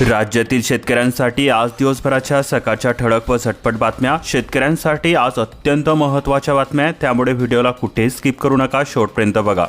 राज्यातील शेतकऱ्यांसाठी आज दिवसभराच्या सकाळच्या ठळक व झटपट बातम्या. शेतकऱ्यांसाठी आज अत्यंत महत्त्वाच्या बातम्या आहेत. त्यामुळे व्हिडिओला कुठेही स्किप करू नका. शेवटपर्यंत बघा.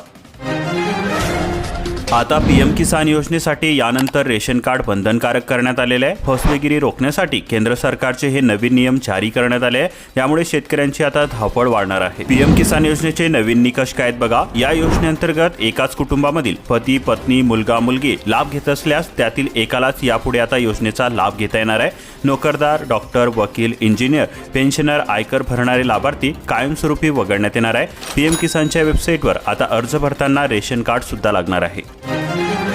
आता पीएम किसान योजनेसाठी यानंतर रेशन कार्ड बंधनकारक करण्यात आलेले आहे. फसवेगिरी रोखण्यासाठी केंद्र सरकारचे हे नवीन नियम जारी करण्यात आले आहे. यामुळे शेतकऱ्यांची आता धावपळ वाढणार आहे. पीएम किसान योजनेचे नवीन निकष काय आहेत बघा. या योजनेअंतर्गत एकाच कुटुंबामधील पती पत्नी मुलगा मुलगी लाभ घेत असल्यास त्यातील एकालाच यापुढे आता योजनेचा लाभ घेता येणार आहे. नोकरदार डॉक्टर वकील इंजिनियर पेन्शनर आयकर भरणारे लाभार्थी कायमस्वरूपी वगळण्यात येणार आहे. पीएम किसानच्या वेबसाईटवर आता अर्ज भरताना रेशन कार्ड सुद्धा लागणार आहे. Thank you.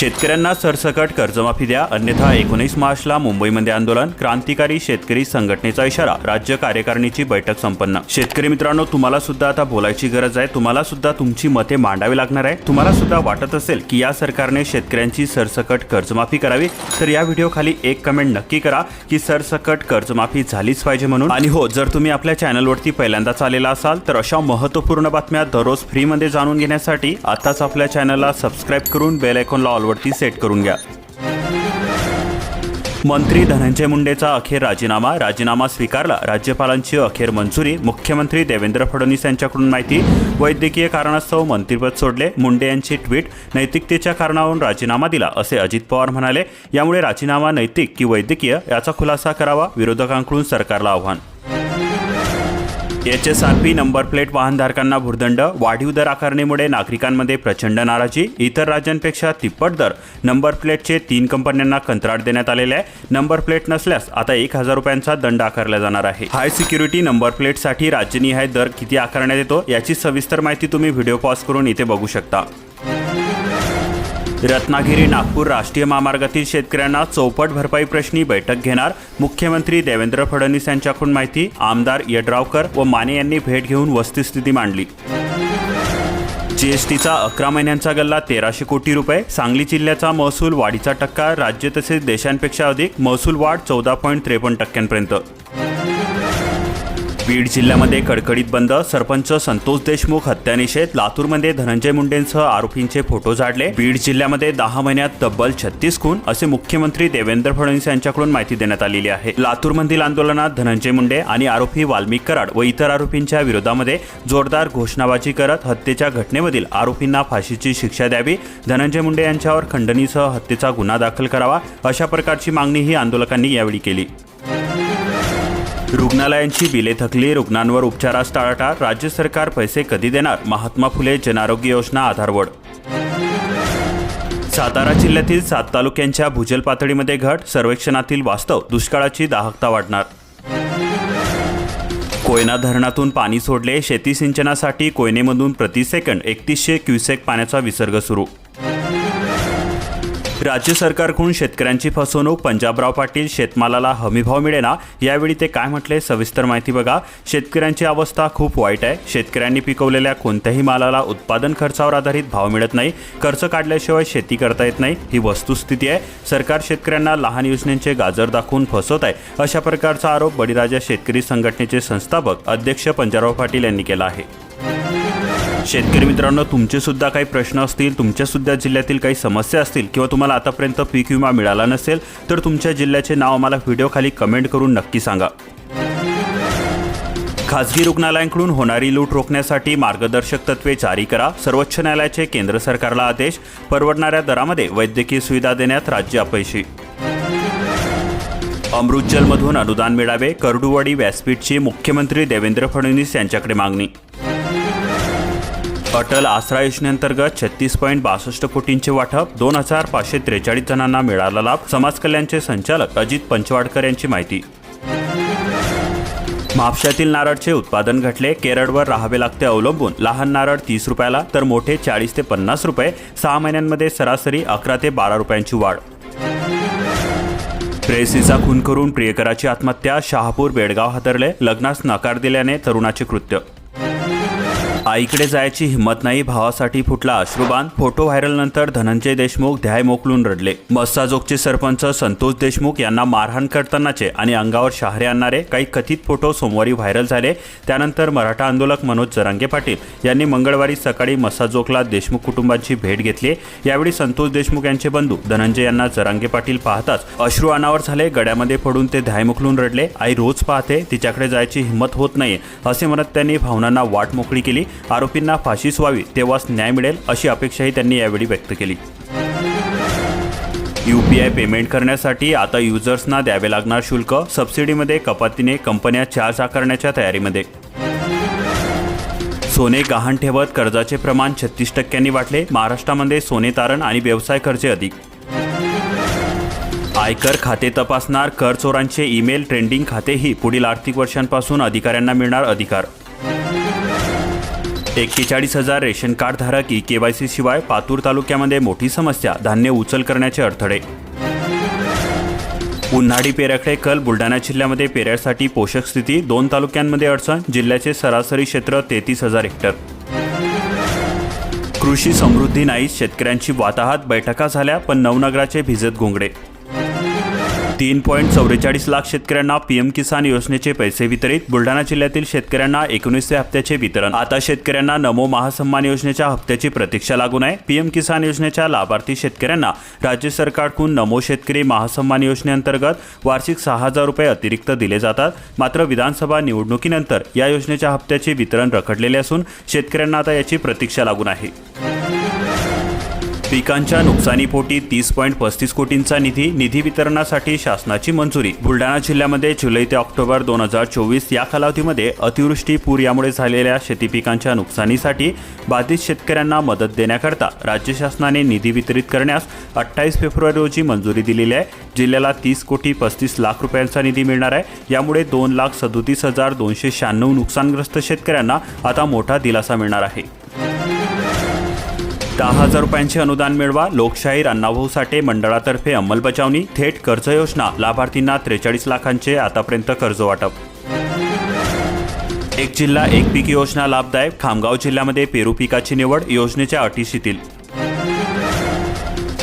शेतकऱ्यांना सरसकट कर्जमाफी द्या अन्यथा एकोणीस मार्चला मुंबईमध्ये आंदोलन क्रांतिकारी शेतकरी संघटनेचा इशारा राज्य कार्यकारिणीची बैठक संपन्न. शेतकरी मित्रांनो तुम्हाला सुद्धा आता बोलायची गरज आहे. तुम्हाला सुद्धा तुमची मते मांडावी लागणार आहे. तुम्हाला सुद्धा वाटत असेल की या सरकारने शेतकऱ्यांची सरसकट कर्जमाफी करावी तर या व्हिडिओ खाली एक कमेंट नक्की करा की सरसकट कर्जमाफी झालीच पाहिजे म्हणून. आणि हो जर तुम्ही आपल्या चॅनलवरती पहिल्यांदाच आलेला असाल तर अशा महत्त्वपूर्ण बातम्या दररोज फ्रीमध्ये जाणून घेण्यासाठी आताच आपल्या चॅनलला सबस्क्राईब करून बेल आयकॉनला ऑलवरती सेट करून घ्या. मंत्री धनंजय मुंडेचा अखेर राजीनामा राजीनामा स्वीकारला. राज्यपालांची अखेर मंजुरी मुख्यमंत्री देवेंद्र फडणवीस यांच्याकडून माहिती. वैद्यकीय कारणास्तव मंत्रिपद सोडले. मुंडे यांची ट्विट नैतिकतेच्या कारणावरून राजीनामा दिला असे अजित पवार म्हणाले. यामुळे राजीनामा नैतिक की वैद्यकीय याचा खुलासा करावा विरोधकांकडून सरकारला आव्हान. H S R P number plate वाहनधारकांना भुर्दंड वाढीव दर आकारणीमुळे नागरिकांमध्ये प्रचंड नाराजी इतर राज्यांपेक्षा तिप्पट दर. नंबर प्लेटचे तीन कंपन्यांना कंत्राट देण्यात आलेले आहे. नंबर प्लेट नसल्यास आता एक हजार रुपयांचा दंड आकारला जाणार आहे. हाय सिक्युरिटी नंबर प्लेटसाठी राज्यनिहाय दर किती आकारण्यात येतो याची सविस्तर माहिती तुम्ही व्हिडिओ पॉज करून इथे बघू शकता. रत्नागिरी नागपूर राष्ट्रीय महामार्गातील शेतकऱ्यांना चौपट भरपाई प्रश्नी बैठक घेणार मुख्यमंत्री देवेंद्र फडणवीस यांच्याकडून माहिती. आमदार यड्रावकर व माने यांनी भेट घेऊन वस्तुस्थिती मांडली. जीएसटीचा अकरा महिन्यांचा गल्ला तेराशे कोटी रुपये सांगली जिल्ह्याचा महसूल वाढीचा टक्का राज्य तसेच देशांपेक्षा अधिक महसूल वाढ चौदा पॉईंट त्रेपन्न टक्क्यांपर्यंत. बीड जिल्ह्यामध्ये कडकडीत बंद. सरपंच संतोष देशमुख हत्यानिषेध. लातूरमध्ये धनंजय मुंडेंसह आरोपींचे फोटो झाडले. बीड जिल्ह्यामध्ये दहा महिन्यात तब्बल छत्तीस खून असे मुख्यमंत्री देवेंद्र फडणवीस यांच्याकडून माहिती देण्यात आलेली आहे. लातूरमधील आंदोलनात धनंजय मुंडे आणि आरोपी वाल्मिक कराड व इतर आरोपींच्या विरोधामध्ये जोरदार घोषणाबाजी करत हत्येच्या घटनेमधील आरोपींना फाशीची शिक्षा द्यावी धनंजय मुंडे यांच्यावर खंडणीसह हत्येचा गुन्हा दाखल करावा अशा प्रकारची मागणीही आंदोलकांनी यावेळी केली. रुग्णालयांची बिले थकली रुग्णांवर उपचारास टाळाटाळ राज्य सरकार पैसे कधी देणार? महात्मा फुले जनआरोग्य योजना आधारवड. सातारा जिल्ह्यातील सात तालुक्यांच्या भूजल पातळीमध्ये घट सर्वेक्षणातील वास्तव दुष्काळाची दाहकता वाढणार. कोयना धरणातून पाणी सोडले शेती सिंचनासाठी कोयनेमधून प्रति सेकंड एकतीसशे क्युसेक पाण्याचा विसर्ग सुरू. राज्य सरकारकडून शेतकऱ्यांची फसवणूक पंजाबराव पाटील शेतमालाला हमीभाव मिळेना यावेळी ते काय म्हटले सविस्तर माहिती बघा. शेतकऱ्यांची अवस्था खूप वाईट आहे. शेतकऱ्यांनी पिकवलेल्या कोणत्याही मालाला उत्पादन खर्चावर आधारित भाव मिळत नाही. खर्च काढल्याशिवाय शेती करता येत नाही. ही वस्तुस्थिती आहे. सरकार शेतकऱ्यांना लहान योजनेचे गाजर दाखवून फसवत आहे अशा प्रकारचा आरोप बळीराजा शेतकरी संघटनेचे संस्थापक अध्यक्ष पंजाबराव पाटील यांनी केला आहे. शेतकरी मित्रांनो तुमचे सुद्धा काही प्रश्न असतील तुमच्या सुद्धा जिल्ह्यातील काही समस्या असतील किंवा तुम्हाला आतापर्यंत पीक विमा मिळाला नसेल तर तुमच्या जिल्ह्याचे नाव आम्हाला व्हिडिओ खाली कमेंट करून नक्की सांगा. खासगी रुग्णालयांकडून होणारी लूट रोखण्यासाठी मार्गदर्शक तत्वे जारी करा. सर्वोच्च न्यायालयाचे केंद्र सरकारला आदेश. परवडणाऱ्या दरामध्ये वैद्यकीय सुविधा देण्यात राज्य अपयशी. अमृतजलमधून अनुदान मिळावे. करडुवाडी व्यासपीठची मुख्यमंत्री देवेंद्र फडणवीस यांच्याकडे मागणी. अटल आसरा योजनेअंतर्गत छत्तीस पॉईंट बासष्ट कोटींचे वाटप दोन हजार पाचशे त्रेचाळीस जणांना मिळाला लाभ समाज कल्याणचे संचालक अजित पंचवाडकर यांची माहिती. म्हापशातील नारळचे उत्पादन घटले केरळवर राहावे लागते अवलंबून लहान नारळ तीस रुपयाला तर मोठे चाळीस ते पन्नास रुपये सहा महिन्यांमध्ये सरासरी अकरा ते बारा रुपयांची वाढ. प्रेयसीचा खून करून प्रियकराची आत्महत्या शहापूर बेडगाव हादरले लग्नास नकार दिल्याने तरुणाचे कृत्य आईकडे जायची हिंमत नाही भावासाठी फुटला अश्रुबान फोटो व्हायरल नंतर धनंजय देशमुख ध्याय मोकलून रडले. मस्साजोगचे सरपंच संतोष देशमुख यांना मारहाण करतानाचे आणि अंगावर शहारे आणणारे काही कथित फोटो सोमवारी व्हायरल झाले. त्यानंतर मराठा आंदोलक मनोज जरांगे पाटील यांनी मंगळवारी सकाळी मस्साजोगला देशमुख कुटुंबांची भेट घेतली. यावेळी संतोष देशमुख यांचे बंधू धनंजय यांना जरांगे पाटील पाहताच अश्रू अनावर झाले. गड्यामध्ये पडून ते ध्याय ध्यायमुखलून रडले. आई रोज पाहते तिच्याकडे जायची हिंमत होत नाही असे म्हणत त्यांनी भावनांना वाट मोकळी केली. आरोपींना फाशीच व्हावी तेव्हाच न्याय मिळेल अशी अपेक्षाही त्यांनी यावेळी व्यक्त केली. यू पी आय पेमेंट करण्यासाठी आता युजर्सना द्यावे लागणार शुल्क सबसिडीमध्ये कपातीने कंपन्या चार्ज आकारण्याच्या तयारीमध्ये. सोने गहाण ठेवत कर्जाचे प्रमाण छत्तीस टक्क्यांनी वाढले महाराष्ट्रामध्ये सोने तारण आणि व्यवसाय खर्चे अधिक. आयकर खाते तपासणार कर चोरांचे ईमेल ट्रेंडिंग खातेही पुढील आर्थिक वर्षांपासून अधिकाऱ्यांना मिळणार अधिकार. एक्केचाळीस हजार ration card K Y KYC शिवाय पातूर तालुक्यामध्ये मोठी समस्या धान्य उचल करण्याचे अडथळे. उन्हाळी पेऱ्याकडे कल बुलढाणा जिल्ह्यामध्ये पेऱ्यासाठी पोषक स्थिती दोन तालुक्यांमध्ये अडचण जिल्ह्याचे सरासरी क्षेत्र तेहतीस हजार हेक्टर. कृषी समृद्धी नाही शेतकऱ्यांची वाताहात बैठका झाल्या पण नवनगराचे भिजत घोंगडे. तीन पॉईंट चौवेचाळीस लाख शेतकऱ्यांना पीएम किसान योजनेचे पैसे वितरित. बुलढाणा जिल्ह्यातील शेतकऱ्यांना एकोणीसव्या हप्त्याचे वितरण. आता शेतकऱ्यांना नमो महासन्मान योजनेच्या हप्त्याची प्रतीक्षा लागून आहे. पीएम किसान योजनेच्या लाभार्थी शेतकऱ्यांना राज्य सरकारकडून नमो शेतकरी महासन्मान योजनेअंतर्गत वार्षिक सहा हजार रुपये अतिरिक्त दिले जातात. मात्र विधानसभा निवडणुकीनंतर या योजनेच्या हप्त्याचे वितरण रखडलेले असून शेतकऱ्यांना आता याची प्रतीक्षा लागून आहे. पिकांच्या नुकसानीपोटी तीस पॉईंट पस्तीस कोटींचा निधी निधी वितरणासाठी शासनाची मंजुरी. बुलढाणा जिल्ह्यामध्ये जुलै ते ऑक्टोबर दोन हजार चोवीस या कालावधीमध्ये अतिवृष्टी पूर यामुळे झालेल्या शेती पिकांच्या नुकसानीसाठी बाधित शेतकऱ्यांना मदत देण्याकरता राज्य शासनाने निधी वितरित करण्यास अठ्ठावीस फेब्रुवारी रोजी मंजुरी दिलेली आहे. जिल्ह्याला तीस कोटी पस्तीस लाख रुपयांचा निधी मिळणार आहे. यामुळे दोन लाख सदोतीस हजार दोनशे शहाण्णव नुकसानग्रस्त शेतकऱ्यांना आता मोठा दिलासा मिळणार आहे. दहा हजार रुपयांचे अनुदान मिळवा लोकशाहीर अण्णाभाऊ साठे मंडळातर्फे अंमलबजावणी थेट कर्ज योजना. लाभार्थींना त्रेचाळीस लाखांचे आतापर्यंत कर्ज वाटप. एक जिल्हा एक पीक योजना लाभदायक. खामगाव जिल्ह्यामध्ये पेरू पिकाची निवड योजनेच्या अटी शिथिल.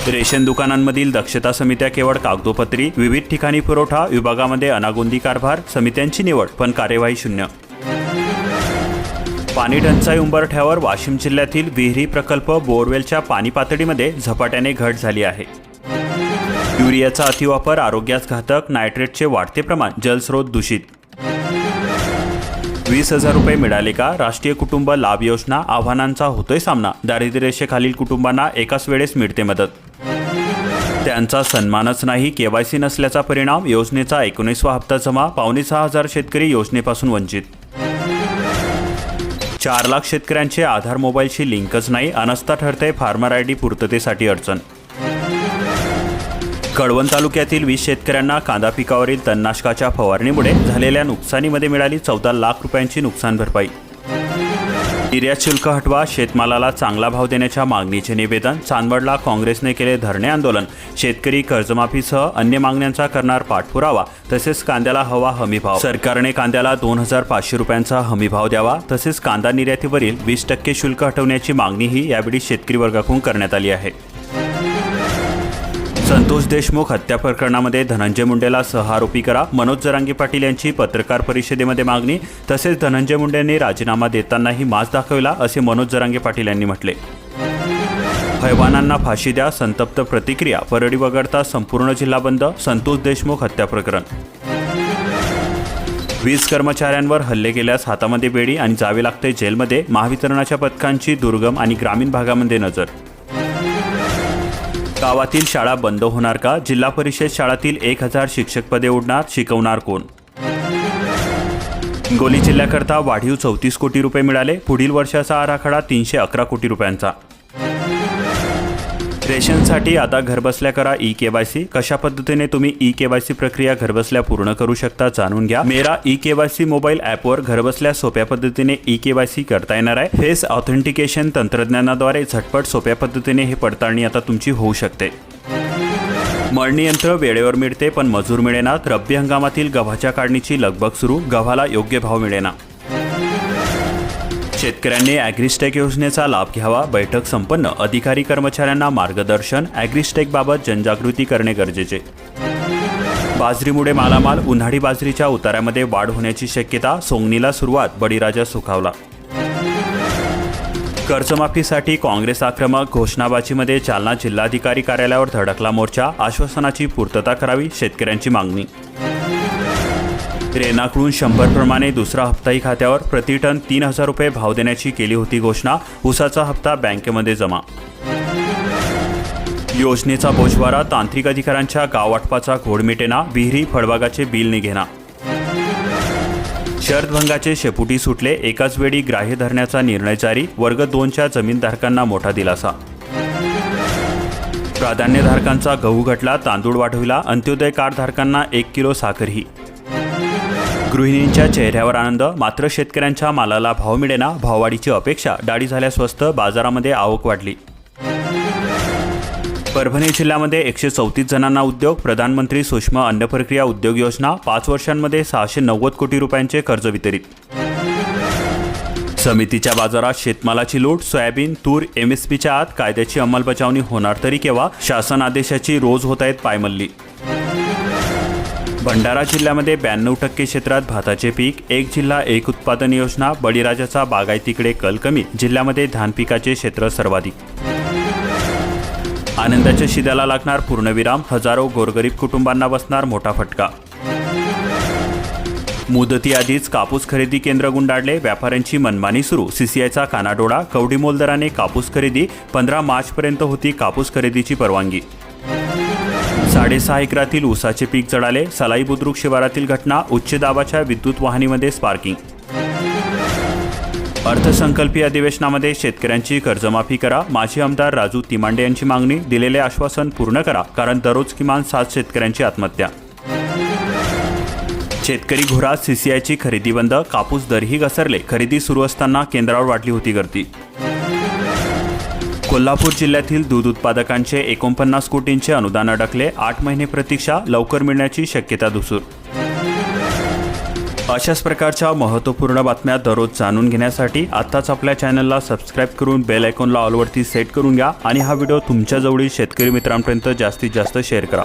रेशन दुकानांमधील दक्षता समित्या केवळ कागदोपत्री विविध ठिकाणी पुरवठा विभागामध्ये अनागोंदी कारभार समित्यांची निवड पण कार्यवाही शून्य. पाणी टंचाई उंबरठ्यावर वाशिम जिल्ह्यातील विहिरी प्रकल्प बोरवेलच्या पाणी पातळीमध्ये झपाट्याने घट झाली आहे. युरियाचा अतिवापर आरोग्यास घातक नायट्रेटचे वाढते प्रमाण जलस्रोत दूषित. वीस हजार रुपये मिळाले का? राष्ट्रीय कुटुंब लाभ योजना आव्हानांचा होतोय सामना. दारिद्र्यरेषेखालील कुटुंबांना एकाच वेळेस मिळते मदत. त्यांचा सन्मानच नाही केवायसी नसल्याचा परिणाम योजनेचा एकोणीसवा हप्ता जमा पावणे सहा हजार शेतकरी योजनेपासून वंचित. चार लाख शेतकऱ्यांचे आधार मोबाईलशी लिंकच नाही अनस्था ठरते फार्मर आय डी पूर्ततेसाठी अडचण. कळवण तालुक्यातील वीस शेतकऱ्यांना कांदा पिकावरील तणनाशकाच्या फवारणीमुळे झालेल्या नुकसानीमध्ये मिळाली चौदा लाख रुपयांची नुकसान भरपाई. निर्यात शुल्क हटवा शेतमालाला चांगला भाव देण्याच्या मागणीचे निवेदन चांदवडला काँग्रेसने केले धरणे आंदोलन. शेतकरी कर्जमाफीसह अन्य मागण्यांचा करणार पाठपुरावा तसेच कांद्याला हवा हमीभाव सरकारने कांद्याला दोन हजार पाचशे रुपयांचा हमीभाव द्यावा तसेच कांदा निर्यातीवरील वीस टक्के शुल्क हटवण्याची मागणीही यावेळी शेतकरी वर्गाकडून करण्यात आली आहे. संतोष देशमुख हत्या प्रकरणामध्ये धनंजय मुंडेला सहआरोपी करा. मनोज जरांगे पाटील यांची पत्रकार परिषदेमध्ये मागणी. तसेच धनंजय मुंडेंनी राजीनामा देतानाही माज दाखविला असे मनोज जरांगे पाटील यांनी म्हटले. हैवानांना फाशी द्या संतप्त प्रतिक्रिया. परळी वगळता संपूर्ण जिल्हा बंद संतोष देशमुख हत्या प्रकरण. वीज कर्मचाऱ्यांवर हल्ले केल्यास हातामध्ये बेडी आणि जावे लागते जेलमध्ये. महावितरणाच्या पथकांची दुर्गम आणि ग्रामीण भागामध्ये नजर. गावातील शाळा बंद होणार का? जिल्हा परिषद शाळातील एक हजार शिक्षक पदे उडणार शिकवणार कोण? हिंगोली जिल्ह्याकरता वाढीव चौतीस कोटी रुपये मिळाले. पुढील वर्षाचा आराखडा तीनशे अकरा कोटी रुपयांचा. रेशनसाठी आता घरबसल्या करा ई केवायसी कशा पद्धतीने तुम्ही ई केवायसी प्रक्रिया घरबसल्या पूर्ण करू शकता जाणून घ्या. मेरा ई केवायसी मोबाईल ॲपवर घरबसल्या सोप्या पद्धतीने ई केवायसी करता येणार आहे. फेस ऑथेंटिकेशन तंत्रज्ञानाद्वारे झटपट सोप्या पद्धतीने हे पडताळणी आता तुमची होऊ शकते. मळणी यंत्र वेळेवर मिळते पण मजूर मिळेनात रब्बी हंगामातील गव्हाच्या काढणीची लगबग सुरू. गव्हाला योग्य भाव मिळेना. शेतकऱ्यांनी ॲग्रिस्टेक योजनेचा लाभ घ्यावा. बैठक संपन्न. अधिकारी कर्मचाऱ्यांना मार्गदर्शन. ॲग्रिस्टेकबाबत जनजागृती करणे गरजेचे. बाजरीमुळे मालामाल उन्हाळी बाजरीच्या उताऱ्यामध्ये वाढ होण्याची शक्यता सोंगणीला सुरुवात बळीराजा सुखावला. कर्जमाफीसाठी काँग्रेस आक्रमक घोषणाबाजीमध्ये जालना जिल्हाधिकारी कार्यालयावर धडकला मोर्चा. आश्वासनाची पूर्तता करावी शेतकऱ्यांची मागणी. रेनाकडून शंभर प्रमाणे दुसरा हप्ताही खात्यावर प्रतिटन तीन हजार रुपये भाव देण्याची केली होती घोषणा. उसाचा हप्ता बँकेमध्ये जमा. योजनेचा बोजवारा तांत्रिक अधिकाऱ्यांच्या गाववाटपाचा घोड मिटेना विहिरी फळबागाचे बिल निघेना. शरदभंगाचे शेपुटी सुटले एकाच वेळी ग्राह्य धरण्याचा निर्णय जारी वर्ग दोनच्या जमीनधारकांना मोठा दिलासा. प्राधान्यधारकांचा गहू घटला तांदूळ वाढविला अंत्योदय कार्डधारकांना एक किलो साखरही. गृहिणींच्या चेहऱ्यावर आनंद मात्र शेतकऱ्यांच्या मालाला भाव मिळेना भाववाढीची अपेक्षा डाळी झाल्या स्वस्त बाजारामध्ये आवक वाढली. परभणी जिल्ह्यामध्ये एकशे चौतीस जणांना उद्योग प्रधानमंत्री सूक्ष्म अन्न प्रक्रिया उद्योग योजना पाच वर्षांमध्ये सहाशे नव्वद कोटी रुपयांचे कर्ज वितरित. समितीच्या बाजारात शेतमालाची लूट सोयाबीन तूर एमएसपीच्या आत कायद्याची अंमलबजावणी होणार तरी केव्हा? शासन आदेशाची रोज होत आहेत पायमल्ली. भंडारा जिल्ह्यामध्ये ब्याण्णव टक्के क्षेत्रात भाताचे पीक एक जिल्हा एक उत्पादन योजना बळीराजाचा बागायतीकडे कल कमी जिल्ह्यामध्ये धान पिकाचे क्षेत्र सर्वाधिक. आनंदाच्या शिद्याला लागणार पूर्णविराम हजारो गोरगरीब कुटुंबांना बसणार मोठा फटका. मुदतीआधीच कापूस खरेदी केंद्र गुंडाळले व्यापाऱ्यांची मनमानी सुरू सीसीआयचा कानाडोळा कवडीमोल दराने कापूस खरेदी पंधरा मार्चपर्यंत होती कापूस खरेदीची परवानगी. साडेसहा एकरातील ऊसाचे पीक जळाले. सलाई बुद्रुक शिवारातील घटना उच्च दाबाच्या विद्युत वाहिनीमध्ये स्पार्किंग. अर्थसंकल्पीय अधिवेशनामध्ये शेतकऱ्यांची कर्जमाफी करा. माजी आमदार राजू तिमांडे यांची मागणी दिलेले आश्वासन पूर्ण करा कारण दररोज किमान सात शेतकऱ्यांची आत्महत्या. शेतकरी घोरात सीसीआयची खरेदी बंद कापूस दरही घसरले. खरेदी सुरू असताना केंद्रावर वाढली होती गर्दी. कोल्हापूर जिल्ह्यातील दूध उत्पादकांचे एकोणपन्नास कोटींचे अनुदान अडकले. आठ महिने प्रतीक्षा लवकर मिळण्याची शक्यता दुसूर. अशाच प्रकारच्या महत्त्वपूर्ण बातम्या दररोज जाणून घेण्यासाठी आत्ताच आपल्या चॅनलला सबस्क्राईब करून बेल आयकॉनला ऑलवरती सेट करून घ्या आणि हा व्हिडिओ तुमच्याजवळील शेतकरी मित्रांपर्यंत जास्तीत जास्त शेअर करा.